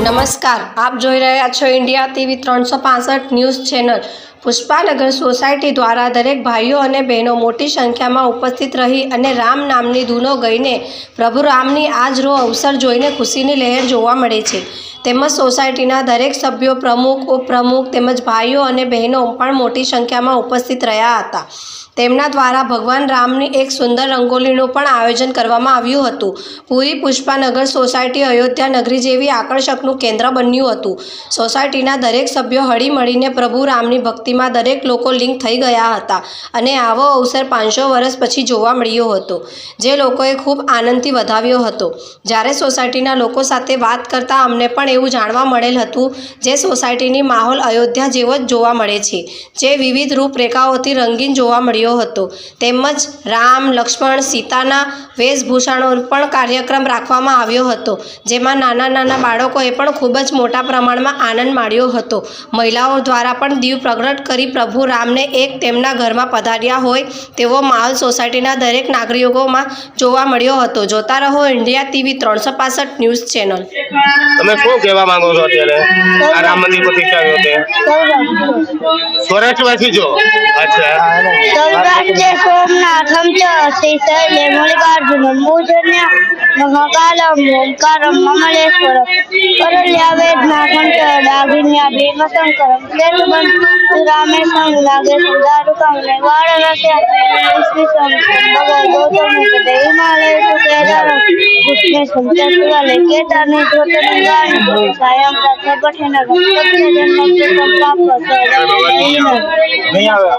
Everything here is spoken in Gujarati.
નમસ્કાર, આપ જોઈ રહ્યા છો ઇન્ડિયા ટીવી ત્રણસો પાસઠ ન્યૂઝ ચેનલ. પુષ્પાનગર સોસાયટી દ્વારા દરેક ભાઈઓ અને બહેનો મોટી સંખ્યામાં ઉપસ્થિત રહી અને રામ નામની ધૂનો ગઈને પ્રભુ રામની આજ રો અવસર જોઈને ખુશીની લહેર જોવા મળે છે. તેમજ સોસાયટીના દરેક સભ્યો, પ્રમુખ, ઉપપ્રમુખ તેમજ ભાઈઓ અને બહેનો પણ મોટી સંખ્યામાં ઉપસ્થિત રહ્યા હતા. તેમના દ્વારા ભગવાન રામની એક સુંદર રંગોલીનું પણ આયોજન કરવામાં આવ્યું હતું. પૂરી પુષ્પાનગર સોસાયટી અયોધ્યા નગરી જેવી આકર્ષકનું કેન્દ્ર બન્યું હતું. સોસાયટીના દરેક સભ્યો હળીમળીને પ્રભુ રામની ભક્તિમાં દરેક લોકો લિંક થઈ ગયા હતા અને આવો અવસર પાંચસો વર્ષ પછી જોવા મળ્યો હતો, જે લોકોએ ખૂબ આનંદથી વધાવ્યો હતો. જ્યારે સોસાયટીના લોકો સાથે વાત કરતાં અમને પણ એવું જાણવા મળેલ હતું જે સોસાયટીની માહોલ અયોધ્યા જેવો જ જોવા મળે છે, જે વિવિધ રૂપરેખાઓથી રંગીન જોવા મળ્યો હતો. તેમજ રામ, લક્ષ્મણ, સીતાના વેશભૂષાનો પણ કાર્યક્રમ રાખવામાં આવ્યો હતો, જેમાં નાના નાના બાળકોએ પણ ખૂબ જ મોટા પ્રમાણમાં આનંદ માણ્યો હતો. મહિલાઓ દ્વારા પણ દીવ પ્રગટ કરી પ્રભુ રામને એક તેમના ઘરમાં પધાર્યા હોય તેવો માહોલ સોસાયટીના દરેક નાગરિકોમાં જોવા મળ્યો હતો. જોતા રહો ઇન્ડિયા ટીવી ત્રણસો ન્યૂઝ ચેનલ. તમે શું કહેવા માંગો છો અત્યારે? આ રામ મંદિર પ્રતિષ્ઠા વખતે સ્વરાષ્ટ્રવાસી છો. અચ્છા. સૌરાષ્ટ્રે સોમનાથમ ચ શ્રીશૈલે મલ્લિકાર્જુનમ પૂજન્ય મહાકાલમ ઓંકારમ મમલેશ્વરમ કરલ્યાવેદનાથમ ચ ડાગિન્યા ભીમશંકરમ કેતુબંધ રામેશમ નાગેશમ દારુકમ વારાણસ્યા સમ ભગવાન ગૌતમ હિમાલય તુ કેદારમ કૃષ્ણે સંતસ્વાલે કેદારને જ્યોતિર્લિંગાની સાયમ સપઠેન સત્ય જન્મ પ્રાપ્ત નહીં આવે.